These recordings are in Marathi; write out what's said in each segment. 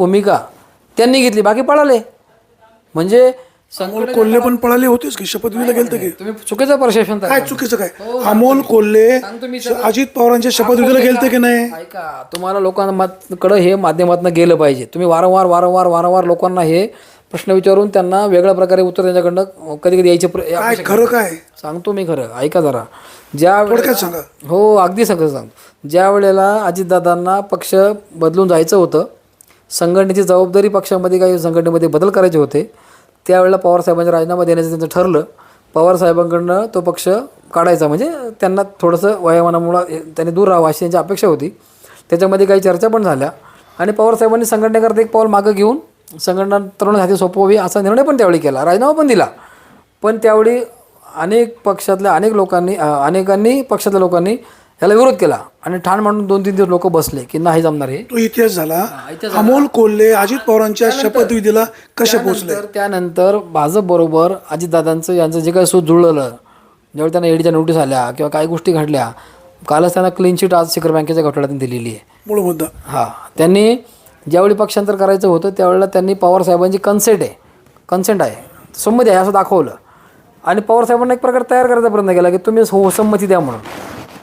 भूमिका त्यांनी घेतली बाकी पळाले. म्हणजे संकट कोल्हे पण पळाले होतेच की शपथविधीला गेलते की? तुम्ही चुकीचं प्रशासन काय चुकीचं काय? अमोल कोल्हे अजित पवारांच्या शपथविधीला गेलते की नाही? ऐका तुम्हाला लोकांकडं हे माध्यमातून गेलं पाहिजे. तुम्ही वारंवार वारंवार वारंवार लोकांना हे प्रश्न विचारून त्यांना वेगळ्या प्रकारे उत्तर त्यांच्याकडनं कधी कधी यायचे काय खरं काय? सांगतो मी खरं. ऐका जरा. ज्या सांगा. हो अगदी सगळं सांग ज्या वेळेला अजितदादांना पक्ष बदलून जायचं होतं संघटनेची जबाबदारी पक्षामध्ये काही संघटनेमध्ये बदल करायचे होते. त्यावेळेला पवारसाहेबांचा राजीनामा देण्याचं त्यांचं ठरलं. पवारसाहेबांकडनं तो पक्ष काढायचा. म्हणजे त्यांना थोडंसं वयोमानामुळं त्यांनी दूर राहावं अशी त्यांची अपेक्षा होती. त्याच्यामध्ये काही चर्चा पण झाल्या. आणि पवारसाहेबांनी संघटनेकरता एक पाऊल मागं घेऊन संघटना तरुण हाती सोपवावी असा निर्णय पण त्यावेळी केला. राजीनामा पण दिला. पण त्यावेळी अनेक पक्षातल्या अनेक लोकांनी अनेकांनी पक्षातल्या लोकांनी याला विरोध केला आणि ठाण म्हणून दोन तीन दिवस लोक बसले की नाही जमणार हे. तो इतिहास झाला. अमोल कोल्हे अजित पवारांच्या शपथविधीला कसे पोहोचले? तर त्यानंतर भाजप बरोबर अजितदादांचं यांचं जे काही सूत जुळलं ज्यावेळी त्यांना ईडीच्या नोटीस आल्या किंवा काही गोष्टी घडल्या कालच त्यांना क्लीन शीट आज शिखर बँकेच्या घोटाळ्यातून दिलेली आहे. मूळ मुद्दा. हां त्यांनी ज्यावेळी पक्षांतर करायचं होतं त्यावेळेला त्यांनी पवारसाहेबांची कन्सेंट आहे. कन्सेंट आहे. संमती आहे असं दाखवलं. आणि पवारसाहेबांना एक प्रकार तयार करायचा प्रयत्न केला की तुम्ही हो संमती द्या म्हणून.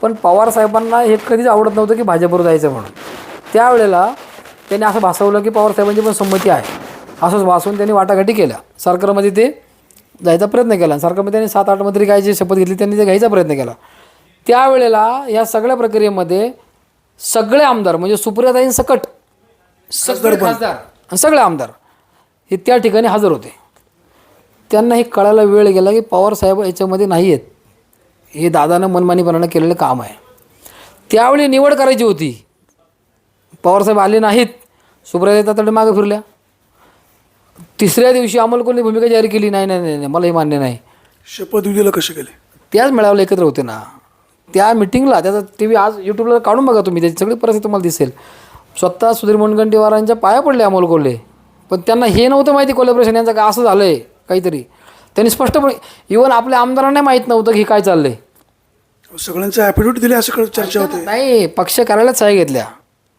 पण पवारसाहेबांना हे कधीच आवडत नव्हतं की भाजपवर जायचं म्हणून. त्यावेळेला त्यांनी असं भासवलं की पवारसाहेबांची पण संमती आहे. असंच भासून त्यांनी वाटाघाटी केल्या. सरकारमध्ये ते जायचा प्रयत्न केला सरकारमध्ये त्यांनी सात आठ मंत्री घ्यायची शपथ घेतली त्यांनी ते घ्यायचा प्रयत्न केला. त्यावेळेला या सगळ्या प्रक्रियेमध्ये सगळे आमदार म्हणजे सुप्रियाताईं सकट सगळे खासदार आणि सगळे आमदार हे त्या ठिकाणी हजर होते. त्यांना हे कळायला वेळ गेला की पवारसाहेब याच्यामध्ये नाही आहेत हे दादानं मनमानीपणानं केलेलं काम आहे. त्यावेळी निवड करायची होती. पवारसाहेब आले नाहीत. सुप्रिया तातडे मागे फिरल्या. तिसऱ्या दिवशी अमोल कोल्हे भूमिका जाहीर केली. नाही नाही नाही नाही, मला हे मान्य नाही. शपथविधीला कसे केले त्याच मेळाव्याला एकत्र होते ना. त्या मिटिंगला त्याचा टी व्ही आज यूट्यूबला काढून बघा तुम्ही. त्याची सगळी परिस्थिती तुम्हाला दिसेल. स्वतः सुधीर मुनगंटीवारांच्या पाया पडले अमोल कोल्हे. पण त्यांना हे नव्हतं माहिती कोलॅबरेशन यांचं का असं झालं आहे काहीतरी. त्यांनी स्पष्टपणे इवन आपल्या आमदारांना माहीत नव्हतं की काय चाललंय. सगळ्यांचे ॲफिडेविट दिले असं कळत चर्चा होते. नाही पक्ष कार्यालयात सहाय्य घेतल्या.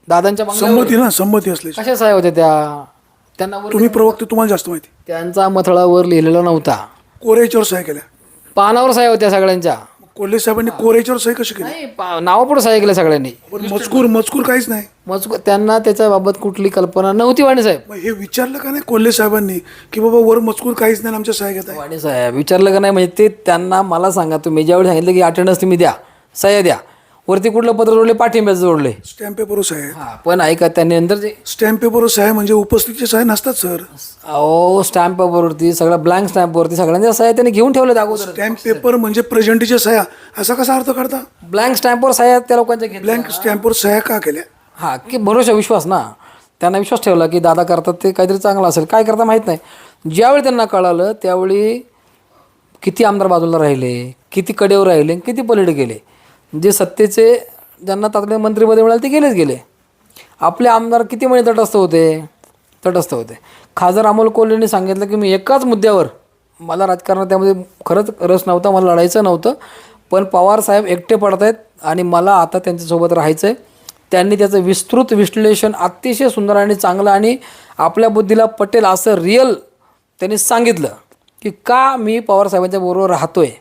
दादांच्या बंगल्यावर- संमती ना संमती असली. कशा सहाय्य होत्या त्या? त्यांना वर- तुम्ही प्रवक्ते तुम्हाला जास्त माहिती. त्यांचा मथळावर लिहिलेला नव्हता. कोरेच्यावर सह्या केल्या. पानावर सहाय्य होत्या सगळ्यांच्या. कोल्हे साहेबांनी कोरेच्यावर सही कशी केली? नाही पा- नावापुढे सहाय्य केल्या सगळ्यांनी. पण मजकूर मजकूर काहीच नाही. मग त्यांना त्याच्याबाबत कुठली कल्पना नव्हती वाणी साहेब. मग हे विचारलं का नाही कोल्हे साहेबांनी? की बाबा वर मजकूर काहीच नाही आणि आमच्या सह्या घेत आहे वाणी साहेब विचारलं का नाही? म्हणजे ते त्यांना मला सांगा तुम्ही ज्यावेळी सांगितलं की अटेंडन्स तुम्ही द्या सह्या द्या. वरती कुठलं पत्र जोडले पाठिंब्याचं जोडले? स्टॅम्प पेपरवर सह्या हा पण ऐका त्यांनी नंतर जे स्टॅम्प पेपरवर सह्या म्हणजे उपस्थितीचे सह्या नसतात सर. अहो स्टॅम्प पेपरवरती सगळं ब्लँक स्टॅम्पवरती सगळ्यांच्या सह्या त्यांनी घेऊन ठेवल्या अगोदर. स्टॅम्प पेपर म्हणजे प्रेझेंटीच्या सह्या असा कसा अर्थ काढता? ब्लँक स्टॅम्पवर सह्या त्या लोकांच्या घेतल्या. ब्लँक स्टॅम्पवर सह्या का केल्या? हा की भरोसा विश्वास ना. त्यांना विश्वास ठेवला की दादा करतात ते काहीतरी चांगलं असेल. काय करता माहीत नाही. ज्यावेळी त्यांना कळालं त्यावेळी किती आमदार बाजूला राहिले किती कडेवर राहिले किती पलीकडे गेले. जे सत्तेचे ज्यांना तातडीने मंत्रिपद मिळाले ते गेलेच गेले. आपले आमदार किती महिने तटस्थ होते? तटस्थ होते. खासदार अमोल कोल्हेंनी सांगितलं की मी एकाच मुद्द्यावर मला राजकारणात त्यामध्ये खरंच रस नव्हता मला लढायचं नव्हतं पण पवार साहेब एकटे पडत आहेत आणि मला आता त्यांच्यासोबत राहायचं आहे त्यांनी त्याचं विस्तृत विश्लेषण अतिशय सुंदर आणि चांगलं आणि आपल्या बुद्धीला पटेल असं रिअल त्यांनी सांगितलं की का मी पवारसाहेबांच्या बरोबर राहतो आहे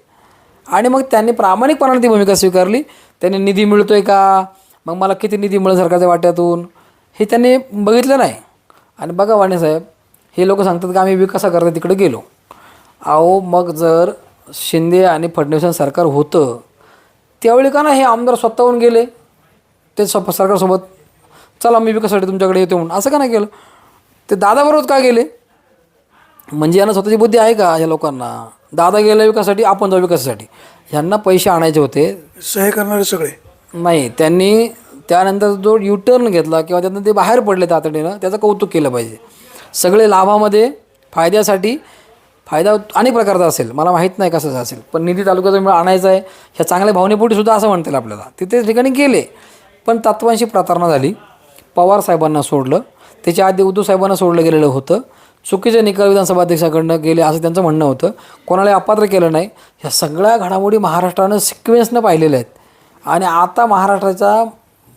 आणि मग त्यांनी प्रामाणिकपणाने ती भूमिका स्वीकारली. त्यांनी निधी मिळतो आहे का? मग मला किती निधी मिळेल सरकारच्या वाट्यातून? हे त्यांनी बघितलं नाही. आणि बघा वाणेसाहेब हे लोक सांगतात की आम्ही विकासाकरता तिकडे गेलो. अहो मग जर शिंदे आणि फडणवीसांचं सरकार होतं त्यावेळी का ना हे आमदार स्वतःहून गेले? ते सप सरकारसोबत चला मी विकासासाठी तुमच्याकडे येतो म्हणून. असं का नाही केलं? ते दादाबरोबर का गेले? म्हणजे यांना स्वतःची बुद्धी आहे का या लोकांना? दादा गेला विकासासाठी आपण जाऊ विकासासाठी. ह्यांना पैसे आणायचे होते. सह्या करणारे सगळे. नाही त्यांनी त्यानंतर जो युटर्न घेतला किंवा त्यातनं ते बाहेर पडले तातडीनं त्याचं कौतुक केलं पाहिजे. सगळे लाभामध्ये फायद्यासाठी फायदा अनेक प्रकारचा असेल. मला माहीत नाही कसं असेल पण निधी तालुक्याचा मिळ आणायचा आहे. ह्या चांगल्या भावनेपोटी सुद्धा असं म्हणतील आपल्याला. तिथे ठिकाणी गेले. पण तत्वांशी प्रतारणा झाली. पवार साहेबांना सोडलं. त्याच्या आधी उद्धव साहेबांना सोडलं गेलेलं होतं. चुकीचे निकाल विधानसभा अध्यक्षाकडनं गेले असं त्यांचं म्हणणं होतं. कोणाला अपात्र केलं नाही. ह्या सगळ्या घडामोडी महाराष्ट्रानं सिक्वेन्सनं पाहिलेल्या आहेत. आणि आता महाराष्ट्राचा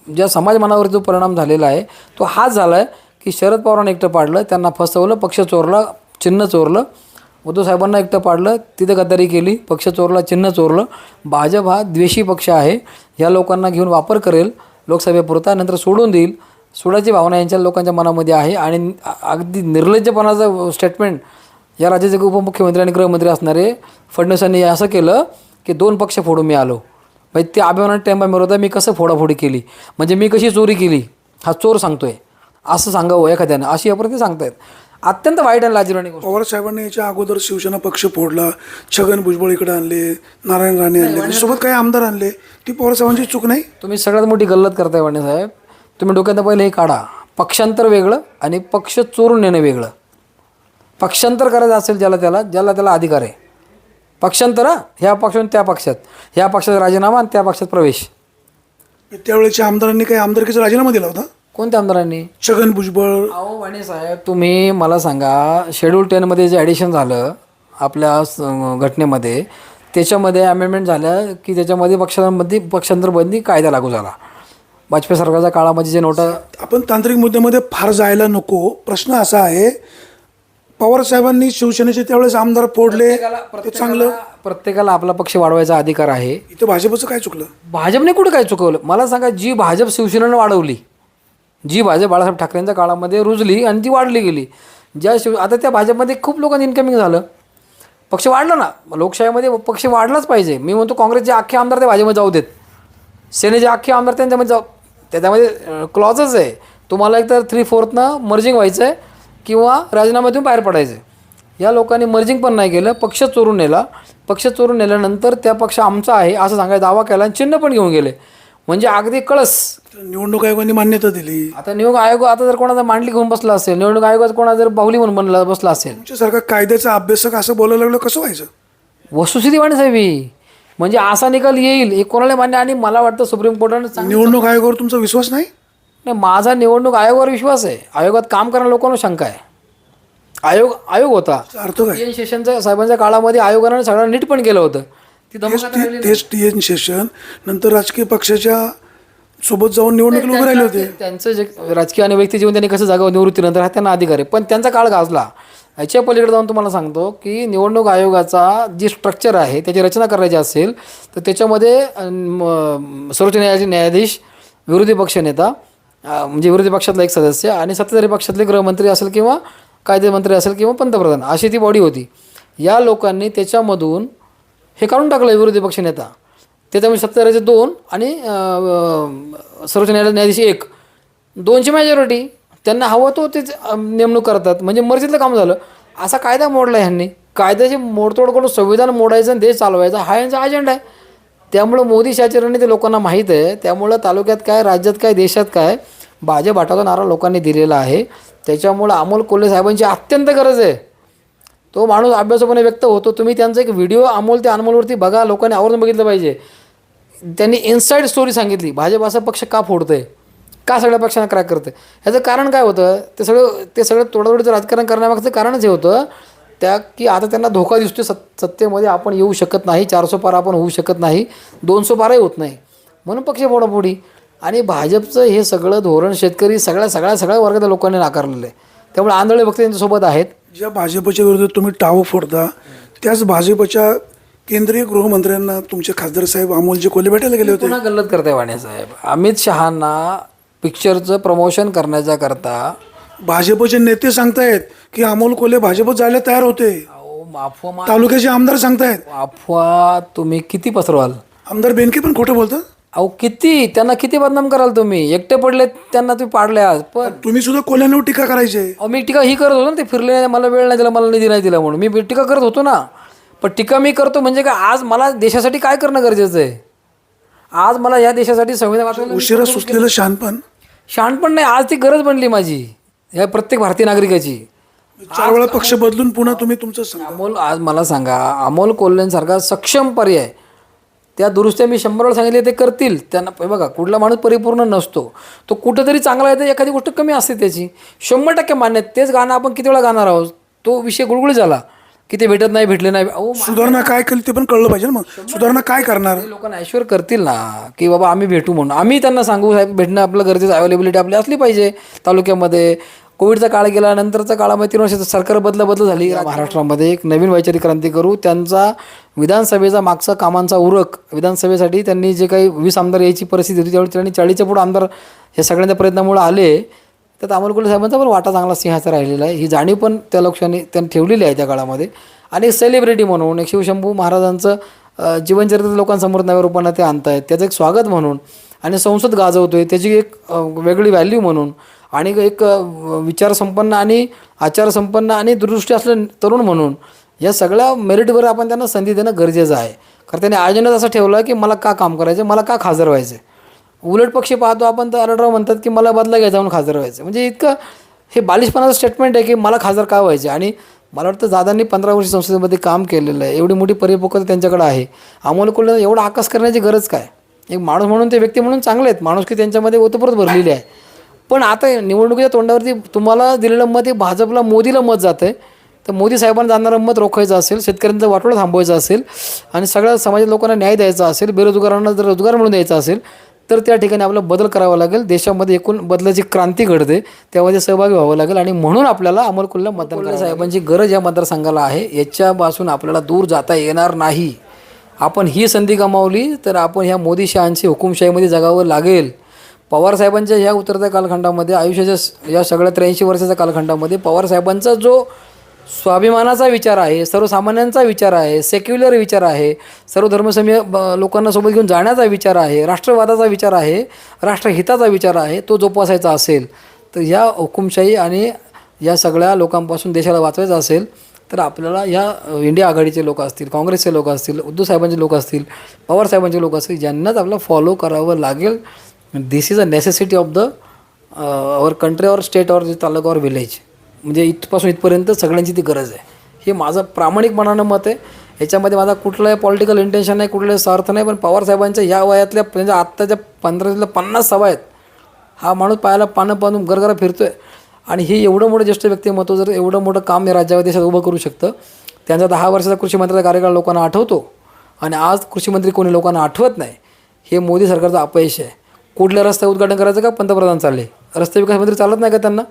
ज्या समाजमानावर जो परिणाम झालेला आहे तो हाच झाला आहे की शरद पवारांना एकटं पाडलं त्यांना फसवलं पक्ष चोरला चिन्ह चोरलं. उद्धव साहेबांना एकटं पाडलं तिथं गद्दारी केली पक्ष चोरला चिन्ह चोरलं. भाजप हा द्वेषी पक्ष आहे. या लोकांना घेऊन वापर करेल लोकसभेपुरता नंतर सोडून देईल. सोडायची भावना यांच्या लोकांच्या मनामध्ये आहे आणि अगदी निर्लज्जपणाचं स्टेटमेंट या राज्याचे उपमुख्यमंत्री आणि गृहमंत्री असणारे फडणवीसांनी असं केलं की दोन पक्ष फोडून मी आलो. म्हणजे ते अभिमानात टेंबा मिळवता मी कसं फोडाफोडी केली? म्हणजे मी कशी चोरी केली? हा चोर सांगतोय. असं सांगावं एखाद्यानं. अशी अपरती सांगतायत. अत्यंत वाईट आणि लाजिरवाणी गोष्ट. पवार साहेबांनी याच्या अगोदर शिवसेना पक्ष फोडला छगन भुजबळ इकडे आणले नारायण राणे आणले सोबत काही आमदार आणले ती पवार साहेबांची चूक नाही? तुम्ही सगळ्यात मोठी गल्लत करताय वाणे साहेब. तुम्ही डोक्यात पहिले हे काढा. पक्षांतर वेगळं आणि पक्ष चोरून नेणं वेगळं. पक्षांतर करायचं असेल ज्याला त्याला ज्याला त्याला अधिकार आहे. पक्षांतर हा, ह्या पक्षातून त्या पक्षात. ह्या पक्षात राजीनामा आणि त्या पक्षात प्रवेश. त्यावेळेच्या आमदारांनी काही आमदारकीचा राजीनामा दिला होता? कोणत्या आमदारांनी? छगन भुजबळ. अहो वाणी साहेब तुम्ही मला सांगा शेड्यूल टेनमध्ये जे ॲडिशन झालं आपल्या घटनेमध्ये त्याच्यामध्ये अमेंडमेंट झालं की त्याच्यामध्ये पक्षांमध्ये पक्षांतरबंदी कायदा लागू झाला. वाजपेयी सरकारच्या काळामध्ये जे नोटा आपण तांत्रिक मुद्द्यामध्ये फार जायला नको. प्रश्न असा आहे पवार साहेबांनी शिवसेनेचे त्यावेळेस आमदार फोडले. ते चांगलं. प्रत्येकाला आपला पक्ष वाढवायचा अधिकार आहे. इथं भाजपचं काय चुकलं? भाजपने कुठं काय चुकवलं? मला सांगा जी भाजप शिवसेनेनं वाढवली जी भाजप बाळासाहेब ठाकरेंच्या काळामध्ये रुजली आणि ती वाढली गेली ज्या शिव आता त्या भाजपमध्ये खूप लोकांनी इन्कमिंग झालं. पक्ष वाढला ना. लोकशाहीमध्ये पक्ष वाढलाच पाहिजे. मी म्हणतो काँग्रेसचे अख्खे आमदार ते भाजपमध्ये जाऊ देत. सेनेचे अख्खे आमदार त्यांच्यामध्ये जाऊ त्याच्यामध्ये क्लॉजच आहे. तुम्हाला एकतर थ्री फोर्थनं मर्जिंग व्हायचं आहे किंवा राजीनाम्यातून बाहेर पडायचं आहे या लोकांनी मर्जिंग पण नाही केलं पक्ष चोरून नेला. पक्ष चोरून नेल्यानंतर त्या पक्ष आमचा आहे असं सांगायचा दावा केला आणि चिन्ह पण घेऊन गेले. म्हणजे अगदी कळस. निवडणूक आयोगाने मान्यता दिली. आता निवडणूक आयोग आता जर कोणाचा मांडली घेऊन बसला असेल निवडणूक आयोगाचा कोणा जर बाहुली म्हणून बनला बसला असेल. तुमच्यासारखा कायद्याचा अभ्यासक असं बोलायला लागलं कसं व्हायचं? वस्तुस्थिती वाणी साहेब ही. म्हणजे असा निकाल येईल हे कोणाला मान्य आणि मला वाटतं सुप्रीम कोर्टाने निवडणूक आयोगावर तुमचा विश्वास नाही? नाही माझा निवडणूक आयोगावर विश्वास आहे. आयोगात काम करणाऱ्या लोकांना शंका आहे. आयोग आयोग होता. अर्थ काय? एन शेषनच्या साहेबांच्या काळामध्ये आयोगानं सगळं नीट पण केलं होतं. ती धमक आता राहिली तेच टी एन शेषन नंतर राजकीय पक्षाच्या सोबत जाऊन निवडणुकीला उभे राहिले होते. त्यांचं जे राजकीय आणि व्यक्ती जीवन त्यांनी कसं जागावं निवृत्तीनंतर हा त्यांना अधिकार आहे. पण त्यांचा काळ गाजला. याच्या पलीकडे जाऊन तुम्हाला सांगतो की निवडणूक आयोगाचा जी स्ट्रक्चर आहे त्याची रचना करायची असेल तर त्याच्यामध्ये सर्वोच्च न्यायालयाचे न्यायाधीश विरोधी पक्षनेता नेता म्हणजे विरोधी पक्षातला एक सदस्य आणि सत्ताधारी पक्षातले गृहमंत्री असेल किंवा कायदेमंत्री असेल किंवा पंतप्रधान अशी ती बॉडी होती. या लोकांनी त्याच्यामधून हे काढून टाकलं विरोधी पक्षनेता त्याच्यामुळे सत्ताधाऱ्याचे दोन आणि सर्वोच्च न्यायालय न्यायाधीश एक. दोनची मेजॉरिटी त्यांना हवं तो तेच नेमणूक करतात. म्हणजे मर्जीतलं काम झालं. असा कायदा मोडला ह्यांनी. कायद्याची मोडतोड करून संविधान मोडायचं आणि देश चालवायचा हा यांचा अजेंडा आहे. त्यामुळं मोदी शाची ते लोकांना माहीत आहे. त्यामुळं तालुक्यात काय राज्यात काय देशात काय बाजे भाटाचा नारा लोकांनी दिलेला आहे. त्याच्यामुळं अमोल कोल्हे साहेबांची अत्यंत गरज आहे. तो माणूस अभ्यासपणे व्यक्त होतो. तुम्ही त्यांचा एक व्हिडिओ अमोल ते अनमोलवरती बघा. लोकांनी आवर्जून बघितलं पाहिजे. त्यांनी इन्साईड स्टोरी सांगितली. भाजप असा पक्ष का फोडतं आहे का सगळ्या पक्षांना क्रॅक करते ह्याचं कारण काय होतं? ते सगळं ते सगळं तोडातोडीचं राजकारण करण्यामागचं कारणच हे होतं त्या की आता त्यांना धोका दिसतोय सत सत्तेमध्ये आपण येऊ शकत नाही चारसो पार आपण होऊ शकत नाही दोनसो पारही होत नाही. म्हणून पक्ष फोडाफोडी. आणि भाजपचं हे सगळं धोरण शेतकरी सगळ्या सगळ्या सगळ्या वर्गाच्या लोकांनी नाकारलेलं आहे. त्यामुळे आंधळे भक्त त्यांच्यासोबत आहेत. ज्या भाजपच्या विरोधात तुम्ही टाव फोडता त्याच भाजपच्या केंद्रीय गृहमंत्र्यांना तुमचे खासदार साहेब अमोलजी कोल्हे भेटायला गेले होते. गल्लत करताय वाणे साहेब. अमित शहांना पिक्चरचं प्रमोशन करण्याच्या करता भाजपचे नेते सांगतायत की अमोल कोल्हे भाजपत जायला तयार होते. अहो, अफवा मा- तालुक्याचे आमदार सांगतायत. अफवा तुम्ही किती पसरवाल? आमदार बेनके पण खोटं बोलतात? अहो किती? त्यांना किती बदनाम कराल तुम्ही? एकटे पडले त्यांना तुम्ही पाडले आज पण तुम्ही सुद्धा कोल्ह्यांवर टीका करायचे. अहो मी टीका ही करत होतो ना ते फिरले नाही, मला वेळ नाही दिला मला निधी नाही दिला म्हणून. मी टीका करत होतो ना. पण टीका मी करतो म्हणजे काय आज मला देशासाठी काय करणं गरजेचं आहे? आज मला या देशासाठी संविधान वाचवलं उशिरा सुचलेलं शहाणपण शहाणपण नाही आज ती गरज बनली माझी या प्रत्येक भारतीय नागरिकाची. चार वेळा पक्ष बदलून पुन्हा तुम्ही तुमचं सांगा. अमोल आज मला सांगा अमोल कोल्हेंसारखा सक्षम पर्याय. त्या दुरुस्त्या मी शंभर वेळा सांगितले ते करतील. त्यांना हे बघा कुठला माणूस परिपूर्ण नसतो. तो कुठंतरी चांगला आहे तर एखादी गोष्ट कमी असते त्याची. शंभर टक्के मान्य आहे. तेच गाणं आपण किती वेळा गाणार आहोत तो विषय गुळगुळी झाला. की ते भेटत नाही भेटले नाही. अहो सुधारणा काय केली ते पण कळलं पाहिजे ना मग. सुधारणा काय करणार? ते लोकांना ऐश्वर करतील ना की बाबा आम्ही भेटू म्हणून. आम्ही त्यांना सांगू साहेब भेटणं आपलं गरजेचं अवेलेबिलिटी आपली असली पाहिजे तालुक्यामध्ये. कोविडचा काळ गेला नंतरच्या काळामध्ये तीन वर्षाचं सरकार बदल बदल झाली. महाराष्ट्रामध्ये एक नवीन वैचारिक क्रांती करू. त्यांचा विधानसभेचा मागचा कामांचा उरक विधानसभेसाठी त्यांनी जे काही वीस आमदार यायची परिस्थिती होती त्यावेळी त्यांनी चाळीसच्या पुढे आमदार हे सगळ्यांच्या प्रयत्नामुळे आले. त्यात अमोल साहेबांचा पण वाटा चांगला सिंहाचा राहिलेला आहे. ही जाणीव पण त्या लोकांनी त्यांनी ठेवलेली आहे त्या काळामध्ये. आणि एक सेलिब्रिटी म्हणून एक शिवशंभू महाराजांचं जीवनचरित्र लोकांसमोर नव्या रूपानं ते आणतायत. त्याचं एक स्वागत म्हणून आणि संसद गाजवतो आहे त्याची एक वेगळी व्हॅल्यू म्हणून. आणि एक विचारसंपन्न आणि आचारसंपन्न आणि दूरदृष्टी असलेलं तरुण म्हणून. या सगळ्या मेरिटवर आपण त्यांना संधी देणं गरजेचं आहे. कारण त्यांनी आयोजनच असं ठेवलं की मला का काम करायचं मला का खासदार व्हायचं उलट पक्षी पाहतो आपण तर अलटराव म्हणतात की मला बदला घ्यायचा म्हणून खासदार व्हायचं. म्हणजे इतकं हे बालिशपणाचं स्टेटमेंट आहे की मला खासदार का व्हायचे? आणि मला वाटतं दादांनी पंधरा वर्ष संसदेमध्ये काम केलेलं आहे. एवढी मोठी परिपक्वता त्यांच्याकडे आहे. अमोल कोल्हे एवढा आकाश करण्याची गरज काय? एक माणूस म्हणून ते व्यक्ती म्हणून चांगले आहेत. माणूस की त्यांच्यामध्ये ओतप्रोत भरलेली आहे. पण आता निवडणुकीच्या तोंडावरती तुम्हाला दिलेलं मत हे भाजपला मोदीला मत जातं आहे तर मोदी साहेबांना जाणारं मत रोखायचं असेल शेतकऱ्यांचं वाटोळं थांबवायचं असेल आणि सगळ्या समाजात लोकांना न्याय द्यायचा असेल बेरोजगारांना जर रोजगार म्हणून द्यायचा असेल तर त्या ठिकाणी आपला बदल करावा लागेल. देशामध्ये एकूण बदलाची क्रांती घडते. त्यामध्ये सहभागी व्हावं लागेल आणि म्हणून आपल्याला अमरकुल्ला मतदार साहेबांची गरज या मतदारसंघाला आहे. याच्यापासून आपल्याला दूर जाता येणार नाही. आपण ही संधी गमावली तर आपण ह्या मोदी शहांची हुकुमशाहीमध्ये जगावं लागेल. पवार साहेबांच्या ह्या उतरत्या कालखंडामध्ये आयुष्याच्या या सगळ्या त्र्याऐंशी वर्षाच्या कालखंडामध्ये पवार साहेबांचा जो स्वाभिमानाचा विचार आहे सर्वसामान्यांचा विचार आहे सेक्युलर विचार आहे सर्व धर्मसमीय ब- लोकांना सोबत घेऊन जाण्याचा विचार आहे राष्ट्रवादाचा विचार आहे राष्ट्रहिताचा विचार आहे तो जोपासायचा असेल तर ह्या हुकुमशाही आणि या सगळ्या लोकांपासून देशाला वाचवायचं असेल तर आपल्याला या इंडिया आघाडीचे लोक असतील काँग्रेसचे लोक असतील उद्धव साहेबांचे लोक असतील पवार साहेबांचे लोक असतील ज्यांनाच आपल्याला फॉलो करावं लागेल. This is a necessity of the our country or state or taluka or village म्हणजे इथपासून इथपर्यंत सगळ्यांची ती गरज आहे. हे माझं प्रामाणिकपणानं मत आहे. याच्यामध्ये माझा कुठलाही पॉलिटिकल इंटेन्शन नाही कुठलाही स्वार्थ नाही पण पवार साहेबांच्या या वयातल्या म्हणजे आत्ताच्या पंधरातल्या पन्नास सभा आहेत. हा माणूस पायाला पानं पानं गरगरा आहे आणि हे एवढं मोठं ज्येष्ठ व्यक्तिमत्व जर एवढं मोठं काम या राज्यावर देशात उभं करू शकतं त्यांचा दहा वर्षाचा कृषी मंत्र्याचा कार्यकाळ लोकांना आठवतो. आणि आज कृषीमंत्री कोणी लोकांना आठवत नाही हे मोदी सरकारचं अपयश आहे. कुठल्या रस्ता उद्घाटन करायचं का? पंतप्रधान चालले. रस्ते विकास मंत्री चालत नाही का त्यांना?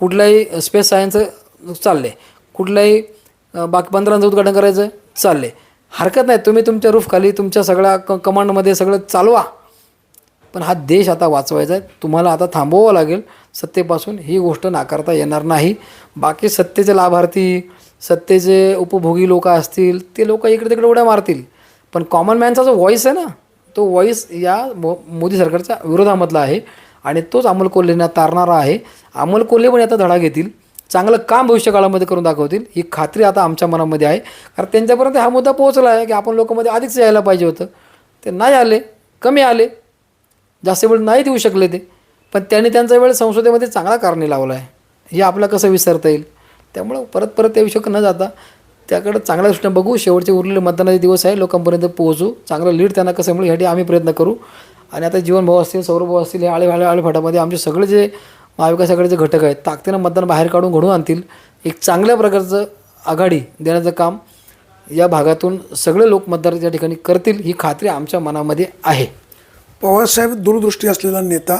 कुठलाही स्पेस सायन्सचं चाललं आहे कुठलाही बाकी बंदरांचं उद्घाटन करायचं चालले हरकत नाही तुम्ही तुमच्या रूफखाली तुमच्या सगळ्या क कमांडमध्ये सगळं चालवा. पण हा देश आता वाचवायचा आहे. तुम्हाला आता थांबवावं लागेल. सत्तेपासून ही गोष्ट नाकारता येणार नाही. बाकी सत्तेचे लाभार्थी सत्तेचे उपभोगी लोक असतील ते लोक इकडे तिकडे उड्या मारतील. पण कॉमन मॅनचा जो व्हॉईस आहे ना तो व्हॉईस या मो मोदी सरकारच्या विरोधामधला आहे. आणि तोच अमोल कोल्हेंना तारणारा आहे. अमोल कोल्हे पण याचा धडा घेतील. चांगलं काम भविष्यकाळामध्ये करून दाखवतील. ही खात्री आता आमच्या मनामध्ये आहे. कारण त्यांच्यापर्यंत हा मुद्दा पोहोचला आहे की आपण लोकांमध्ये आधीच यायला पाहिजे होतं. ते नाही आले कमी आले. जास्त वेळ नाही देऊ शकले ते. पण त्यांनी त्यांचा वेळ संसदेमध्ये चांगला कारणी लावला आहे. हे आपल्याला कसं विसरता येईल? त्यामुळं परत परत त्या विषय न जाता त्याकडं चांगल्या दृष्टीने बघू. शेवटचे उरलेले मतदानाचे दिवस आहे. लोकांपर्यंत पोहोचू. चांगलं लीड त्यांना कसं मिळेल ह्यासाठी आम्ही प्रयत्न करू. आणि आता जीवनभाऊ असतील सौरभ असतील हे आळे आळे आळेफाटामध्ये आमचे सगळे जे महाविकास आघाडीचे घटक आहेत ताकदीनं मतदान बाहेर काढून घडवून आणतील. एक चांगल्या प्रकारचं आघाडी देण्याचं काम या भागातून सगळे लोक मतदार या ठिकाणी करतील ही खात्री आमच्या मनामध्ये आहे. पवारसाहेब दूरदृष्टी असलेला नेता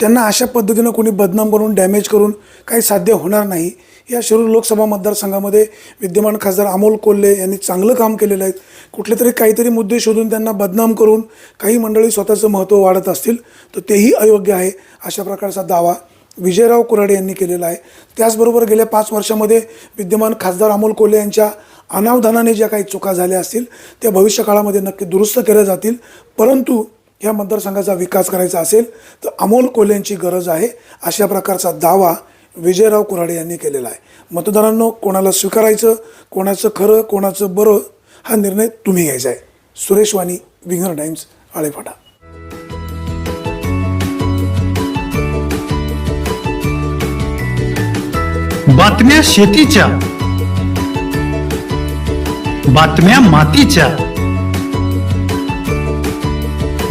त्यांना अशा पद्धतीनं कोणी बदनाम करून डॅमेज करून काही साध्य होणार नाही. या शिरूर लोकसभा मतदारसंघामध्ये विद्यमान खासदार अमोल कोल्हे यांनी चांगलं काम केलेलं आहे. कुठले तरी काहीतरी मुद्दे शोधून त्यांना बदनाम करून काही मंडळी स्वतःचं महत्त्व वाढत असतील तर तेही अयोग्य आहे अशा प्रकारचा दावा विजयराव कुराडे यांनी केलेला आहे. त्याचबरोबर गेल्या पाच वर्षामध्ये विद्यमान खासदार अमोल कोल्हे यांच्या अनावधानाने ज्या काही चुका झाल्या असतील त्या भविष्यकाळामध्ये नक्की दुरुस्त केल्या जातील. परंतु या मतदारसंघाचा विकास करायचा असेल तर अमोल कोल्यांची गरज आहे अशा प्रकारचा दावा विजयराव कुराडे यांनी केलेला आहे. मतदारांनो कोणाला स्वीकारायचं कोणाचं खरं कोणाचं बरं हा निर्णय तुम्ही घ्यायचा आहे. Suresh Wani Winger Times Alephata. बातम्या शेतीच्या बातम्या मातीच्या.